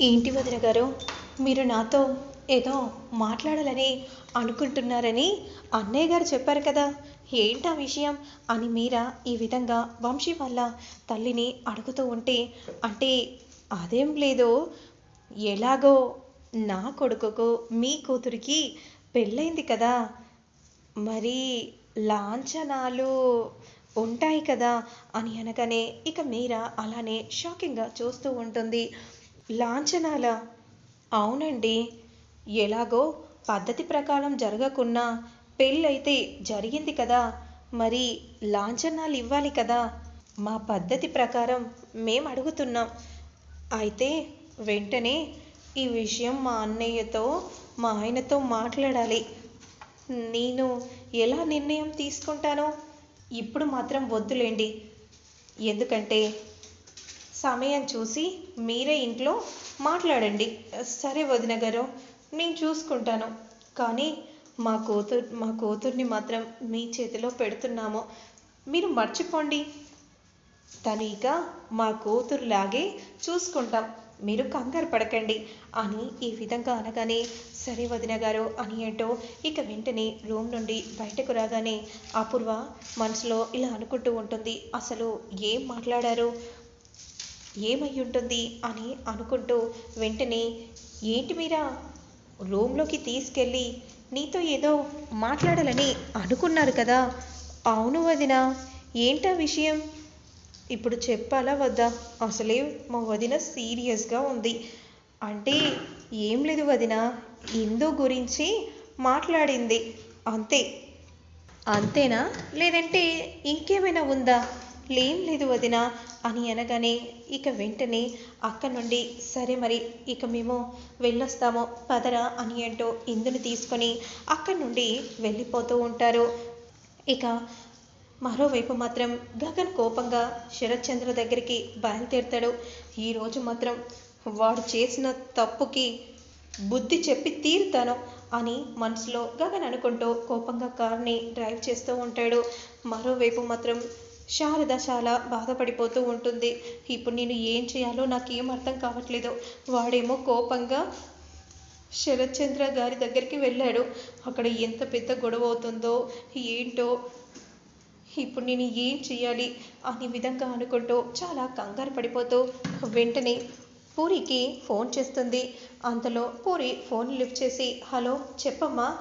ఏంటి వదిన గారు? మీరు నాతో ఏదో మాట్లాడాలని అనుకుంటున్నారని అన్నయ్య గారు చెప్పారు కదా. ఏంటా విషయం? అని మీరా ఈ విధంగా వంశీ వాళ్ళ తల్లిని అడుగుతూ ఉంటే అంటే అదేం లేదు. ఎలాగో నా కొడుకుకు మీ కూతురికి పెళ్ళైంది కదా. మరి లాంఛనాలు ఉంటాయి కదా అని అనగానే ఇక మీరా అలానే షాకింగ్గా చూస్తూ ఉంటుంది. లాంఛనాల? అవునండి. ఎలాగో పద్ధతి ప్రకారం జరగకున్నా పెళ్ళైతే జరిగింది కదా. మరి లాంఛనాలు ఇవ్వాలి కదా. మా పద్ధతి ప్రకారం మేము అడుగుతున్నాం అయితే వెంటనే ఈ విషయం మా అన్నయ్యతో మా ఆయనతో మాట్లాడాలి. నేను ఎలా నిర్ణయం తీసుకుంటానో? ఇప్పుడు మాత్రం వద్దులేండి. ఎందుకంటే సమయం చూసి మీరే ఇంట్లో మాట్లాడండి. సరే వదిన గారు నేను చూసుకుంటాను. కానీ మా కూతురు మా కూతుర్ని మాత్రం మీ చేతిలో పెడుతున్నాము. మీరు మర్చిపోండి. తను ఇక మా కూతురులాగే చూసుకుంటాం. మీరు కంగారు పడకండి అని ఈ విధంగా అనగానే సరే వదిన గారు అని ఏంటో ఇక వెంటనే రూమ్ నుండి బయటకు రాగానే అపూర్వ మనసులో ఇలా అనుకుంటూ ఉంటుంది. అసలు ఏం మాట్లాడారు? ఏమై ఉంటుంది అని అనుకుంటూ వెంటనే ఏంటి మీరా? రూమ్లోకి తీసుకెళ్ళి నీతో ఏదో మాట్లాడాలని అనుకున్నారు కదా. అవును వదిన ఏంటా విషయం? ఇప్పుడు చెప్పాలా వద్దా? అసలే మా వదిన సీరియస్గా ఉంది. అంటే ఏం లేదు వదిన ఎందు గురించి మాట్లాడింది. అంతే. అంతేనా? లేదంటే ఇంకేమైనా ఉందా? లేం లేదు వదిన అని అనగానే ఇక వెంటనే అక్క నుండి సరే మరి ఇక మేము వెళ్ళొస్తాము పదరా అని ఏంటో ఇందుని తీసుకొని అక్కడి నుండి వెళ్ళిపోతూ ఉంటారు. ఇక మరోవైపు మాత్రం గగన్ కోపంగా శరత్చంద్ర దగ్గరికి బయలుదేరుతాడు. ఈరోజు మాత్రం వాడు చేసిన తప్పుకి బుద్ధి చెప్పి తీరుతాను అని మనసులో గగన్ అనుకుంటూ కోపంగా కార్ని డ్రైవ్ చేస్తూ ఉంటాడు. మరోవైపు మాత్రం శారద చాలా బాధపడిపోతూ ఉంటుంది. ఇప్పుడు నేను ఏం చేయాలో నాకేం అర్థం కావట్లేదు. వాడేమో కోపంగా శరత్చంద్ర గారి దగ్గరికి వెళ్ళాడు. అక్కడ ఎంత పెద్ద గొడవ అవుతుందో ఏంటో ఇప్పుడు నేను ఏం చేయాలి అనే విధంగా అనుకుంటూ చాలా కంగారు పడిపోతూ వెంటనే పూరికి ఫోన్ చేస్తుంది. అంతలో పూరి ఫోన్ లిఫ్ట్ చేసి హలో చెప్పమ్మా.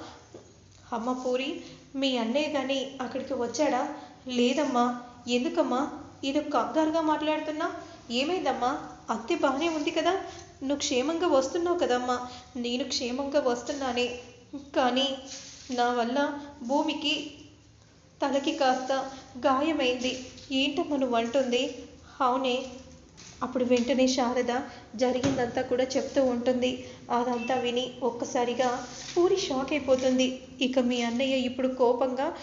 అమ్మ పూరి మీ అన్నయ్య కానీ అక్కడికి వచ్చాడా? లేదమ్మా. ఎందుకమ్మా? ఇది కంగారుగా మాట్లాడుతున్నా? ఏమైందమ్మా? అత్తే బాగానే ఉంది కదా? నువ్వు క్షేమంగా వస్తున్నావు కదమ్మా. నేను క్షేమంగా వస్తున్నానే. కానీ నా వల్ల భూమికి తలకి కాస్త గాయమైంది. ఏంటమ్మా నువ్వు అంటుంది? అవునే. అప్పుడు వెంటనే శారద జరిగిందంతా కూడా చెప్తూ ఉంటుంది. అదంతా విని ఒక్కసారిగా పూరి షాక్ అయిపోతుంది. ఇక మీ అన్నయ్య ఇప్పుడు కోపంగా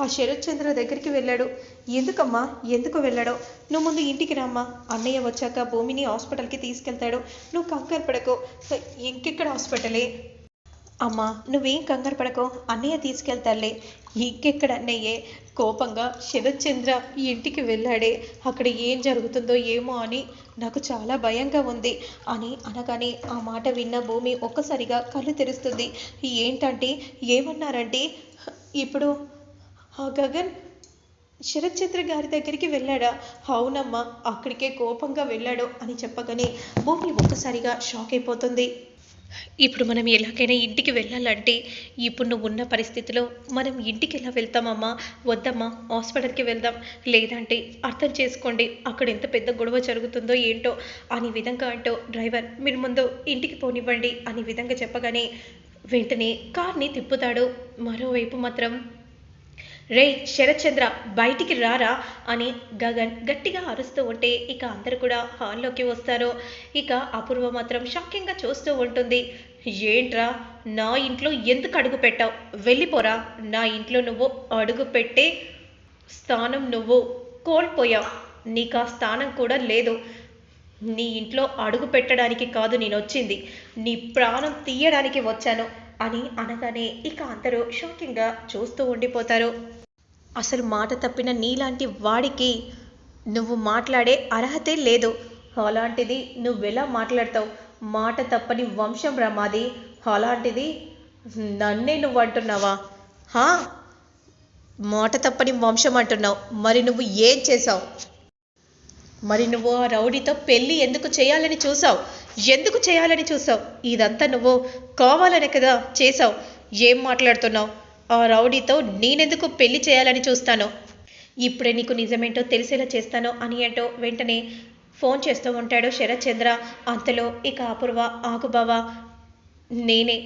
ఆ శరత్చంద్ర దగ్గరికి వెళ్ళాడు. ఎందుకమ్మా? ఎందుకు వెళ్ళాడో? నువ్వు ముందు ఇంటికి రామ్మా. అన్నయ్య వచ్చాక భూమిని హాస్పిటల్కి తీసుకెళ్తాడు. నువ్వు కంగారు పడకు. ఇంకెక్కడ హాస్పిటలే? అమ్మా నువ్వేం కంగారు పడకో. అన్నయ్య తీసుకెళ్తాలే ఇంకెక్కడ అన్నయ్యే? కోపంగా శరత్చంద్ర ఈ ఇంటికి వెళ్ళాడే. అక్కడ ఏం జరుగుతుందో ఏమో అని నాకు చాలా భయంగా ఉంది అని అనగానే ఆ మాట విన్న భూమి ఒక్కసారిగా కళ్ళు తెరుస్తుంది. ఏంటంటే ఏమన్నారంటే ఇప్పుడు ఆ గగన్ శరత్చంద్ర గారి దగ్గరికి వెళ్ళాడా? అవునమ్మా అక్కడికే కోపంగా వెళ్ళాడు అని చెప్పగానే భూమి ఒక్కసారిగా షాక్ అయిపోతుంది. ఇప్పుడు మనం ఎలాగైనా ఇంటికి వెళ్ళాలంటే ఇప్పుడు నువ్వు ఉన్న పరిస్థితిలో మనం ఇంటికి ఎలా వెళ్తామమ్మా? వద్దమ్మా హాస్పిటల్కి వెళ్దాం. లేదంటే అర్థం చేసుకోండి అక్కడ ఎంత పెద్ద గొడవ జరుగుతుందో ఏంటో అని విధంగా అంటూ డ్రైవర్ మీరు ముందు ఇంటికి పోనివ్వండి అని విధంగా చెప్పగానే వెంటనే కార్ని తిప్పుతాడు. మరోవైపు మాత్రం రే శరత్చంద్ర బయటికి రారా అని గగన్ గట్టిగా అరుస్తూ ఉంటే ఇక అందరు కూడా హాల్లోకి వస్తారు. ఇక అపూర్వ మాత్రం షాకింగ్గా చూస్తూ ఉంటుంది. ఏంట్రా నా ఇంట్లో ఎందుకు అడుగు పెట్టావు? వెళ్ళిపోరా నా ఇంట్లో నువ్వు అడుగు పెట్టే స్థానం నువ్వు కోల్పోయావు. నీకు ఆ స్థానం కూడా లేదు. నీ ఇంట్లో అడుగు పెట్టడానికి కాదు నేను వచ్చింది నీ ప్రాణం తీయడానికి వచ్చాను. అని అనగానే ఇక అందరూ షాకింగ్గా చూస్తూ ఉండిపోతారు. అసలు మాట తప్పిన నీలాంటి వాడికి నువ్వు మాట్లాడే అర్హతే లేదు. అలాంటిది నువ్వెలా మాట్లాడతావు? మాట తప్పని వంశం రా మాది అలాంటిది నన్నే నువ్వు అంటున్నావా హా? మాట తప్పని వంశం అంటున్నావు. మరి నువ్వు ఏం చేసావు మరి నువ్వు ఆ రౌడీతో పెళ్ళి ఎందుకు చేయాలని చూసావు ఎందుకు చేయాలని చూసావు? ఇదంతా నువ్వు కావాలనే కదా చేసావు. ఏం మాట్లాడుతున్నావు? ఆ రౌడీతో నేనెందుకు పెళ్ళి చేయాలని చూస్తాను? ఇప్పుడే నీకు నిజమేంటో తెలిసేలా చేస్తాను అని అంటూ వెంటనే ఫోన్ చేస్తూ ఉంటాడు శరత్ చంద్ర అంతలో ఇక అపూర్వ ఆగుబావ నేనే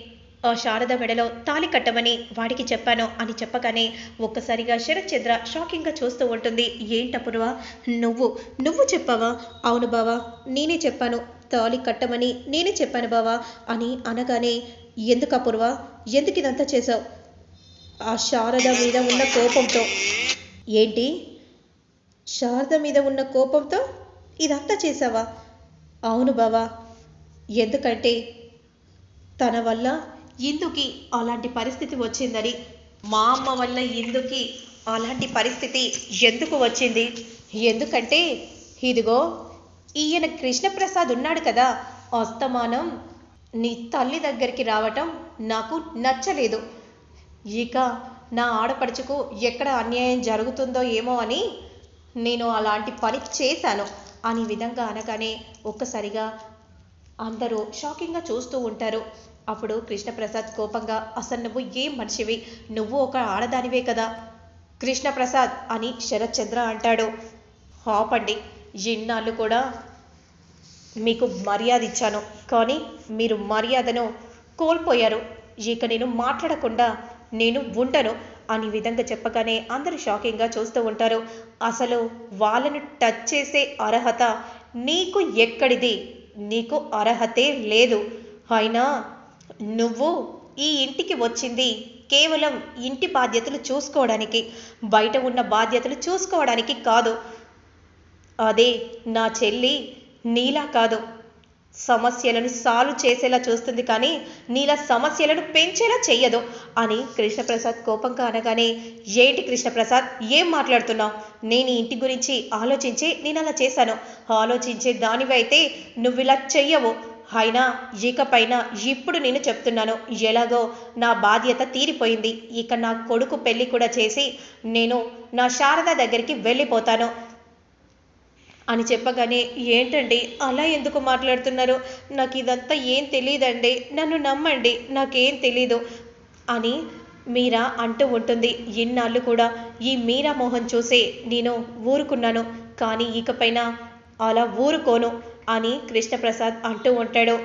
ఆ శారద మెడలో తాలి కట్టమని వాడికి చెప్పాను అని చెప్పగానే ఒక్కసారిగా శరత్ చంద్ర షాకింగ్గా చూస్తూ ఉంటుంది. ఏంటపుర్వ నువ్వు నువ్వు చెప్పావా? అవును బావా నేనే చెప్పాను. తాళి కట్టమని నేనే చెప్పాను బావా అని అనగానే ఎందుకు అపూర్వ? ఎందుకు ఇదంతా చేశావు? ఆ శారద మీద ఉన్న కోపంతో ఏంటి? శారద మీద ఉన్న కోపంతో ఇదంతా చేసావా అవును బావా. ఎందుకంటే తన వల్ల ఇందుకి అలాంటి పరిస్థితి వచ్చిందని మా అమ్మ వల్ల ఇందుకి అలాంటి పరిస్థితి ఎందుకు వచ్చింది? ఎందుకంటే ఇదిగో ఈయన కృష్ణప్రసాద్ ఉన్నాడు కదా. అస్తమానం. నీ తల్లి దగ్గరికి రావటం నాకు నచ్చలేదు. ఇక నా ఆడపడుచుకు ఎక్కడ అన్యాయం జరుగుతుందో ఏమో అని నేను అలాంటి పని చేశాను. అని విధంగా అనగానే ఒక్కసారిగా అందరూ షాకింగ్గా చూస్తూ ఉంటారు. అప్పుడు కృష్ణప్రసాద్ కోపంగా అసలు నువ్వు ఏం మనిషివి? నువ్వు ఒక ఆడదానివే కదా. కృష్ణప్రసాద్ అని శరత్ చంద్ర అంటాడు. హాపండి ఎన్నాళ్ళు కూడా మీకు మర్యాద ఇచ్చాను. కానీ మీరు మర్యాదను కోల్పోయారు. ఇక నేను మాట్లాడకుండా నేను ఉండను అనే విధంగా చెప్పగానే అందరూ షాకింగ్గా చూస్తూ ఉంటారు. అసలు వాళ్ళను టచ్ చేసే అర్హత నీకు ఎక్కడిది? నీకు అర్హతే లేదు. అయినా నువ్వు ఈ ఇంటికి వచ్చింది కేవలం ఇంటి బాధ్యతలు చూసుకోవడానికి బయట ఉన్న బాధ్యతలు చూసుకోవడానికి కాదు. అదే నా చెల్లి నీలా కాదు. సమస్యలను సాల్వ్ చేసేలా చూస్తుంది కానీ నీలా సమస్యలను పెంచేలా చెయ్యదు అని కృష్ణప్రసాద్ కోపంగా అనగానే ఏంటి కృష్ణప్రసాద్ ఏం మాట్లాడుతున్నావు? నేను ఇంటి గురించి ఆలోచించి నేను అలా చేశాను. ఆలోచించే దానివైతే నువ్వు ఇలా చెయ్యవు. అయినా ఇకపైన ఇప్పుడు నేను చెప్తున్నాను. ఎలాగో నా బాధ్యత తీరిపోయింది. ఇక నా కొడుకు పెళ్ళి కూడా చేసి నేను నా శారద దగ్గరికి వెళ్ళిపోతాను. అని చెప్పగానే ఏంటండి? అలా ఎందుకు మాట్లాడుతున్నారు? నాకు ఇదంతా ఏం తెలియదండి నన్ను నమ్మండి. నాకేం తెలీదు అని మీరా అంటూ ఉంటుంది. ఇన్నాళ్ళు కూడా ఈ మీరా మోహన్ చూసే నేను ఊరుకున్నాను. కానీ ఇకపైన అలా ఊరుకోను అని కృష్ణప్రసాద్ అంటూ ఉంటాడు.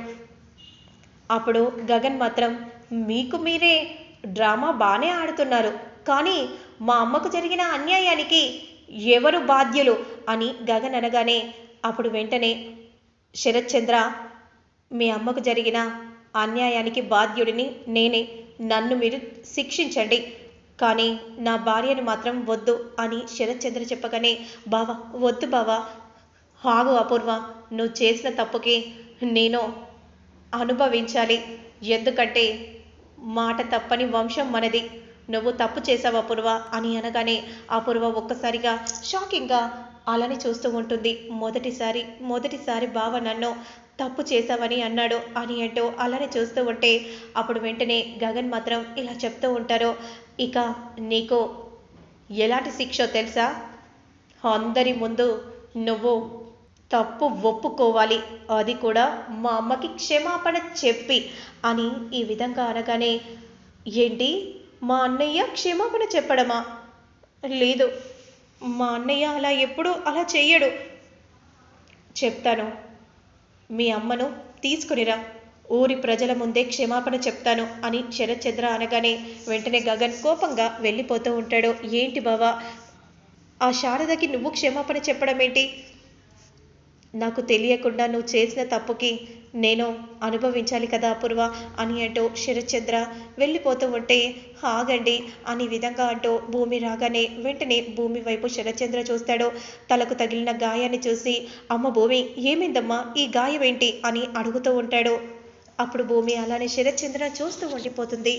అప్పుడు గగన్ మాత్రం మీకు మీరే డ్రామా బాగానే ఆడుతున్నారు. కానీ మా అమ్మకు జరిగిన అన్యాయానికి ఎవరు బాధ్యులు అని గగన్ అనగానే అప్పుడు వెంటనే శరత్చంద్ర మీ అమ్మకు జరిగిన అన్యాయానికి బాధ్యుడిని నేనే నన్ను మీరు శిక్షించండి. కానీ నా భార్యను మాత్రం వద్దు అని శరత్చంద్ర చెప్పగానే బావా వద్దు బావా ఆగు అపూర్వ నువ్వు చేసిన తప్పుకి నేను అనుభవించాలి. ఎందుకంటే మాట తప్పని వంశం మనది. నువ్వు తప్పు చేసావు అపూర్వ అని అనగానే అపూర్వ ఒక్కసారిగా షాకింగ్గా అలానే చూస్తూ ఉంటుంది. మొదటిసారి మొదటిసారి బావ నన్ను తప్పు చేశావని అన్నాడు అని అంటూ అలానే చూస్తూ ఉంటే అప్పుడు వెంటనే గగన్ మాత్రం ఇలా చెప్తూ ఉంటారు. ఇక నీకు ఎలాంటి శిక్షో తెలుసా? అందరి ముందు నువ్వు తప్పు ఒప్పుకోవాలి. అది కూడా మా అమ్మకి క్షమాపణ చెప్పి అని ఈ విధంగా అనగానే ఏంటి? మా అన్నయ్య క్షమాపణ చెప్పడమా? లేదు. మా అన్నయ్య అలా ఎప్పుడూ అలా చెయ్యడు. చెప్తాను. మీ అమ్మను తీసుకునిరా ఊరి ప్రజల ముందే క్షమాపణ చెప్తాను అని శరత్చంద్ర అనగానే వెంటనే గగన్ కోపంగా వెళ్ళిపోతూ ఉంటాడు. ఏంటి బావా? ఆ శారదకి నువ్వు క్షమాపణ చెప్పడం ఏంటి నాకు తెలియకుండా నువ్వు చేసిన తప్పుకి నేను అనుభవించాలి కదా అపూర్వ అని అంటూ శరచంద్ర వెళ్ళిపోతూ ఉంటే ఆగండి అని విధంగా అంటూ భూమి రాగానే వెంటనే భూమి వైపు శరచంద్ర చూస్తాడు. తలకు తగిలిన గాయాన్ని చూసి అమ్మ భూమి ఏమైందమ్మా? ఈ గాయం ఏంటి? అని అడుగుతూ ఉంటాడు. అప్పుడు భూమి అలానే శరచంద్ర చూస్తూ ఉండిపోతుంది.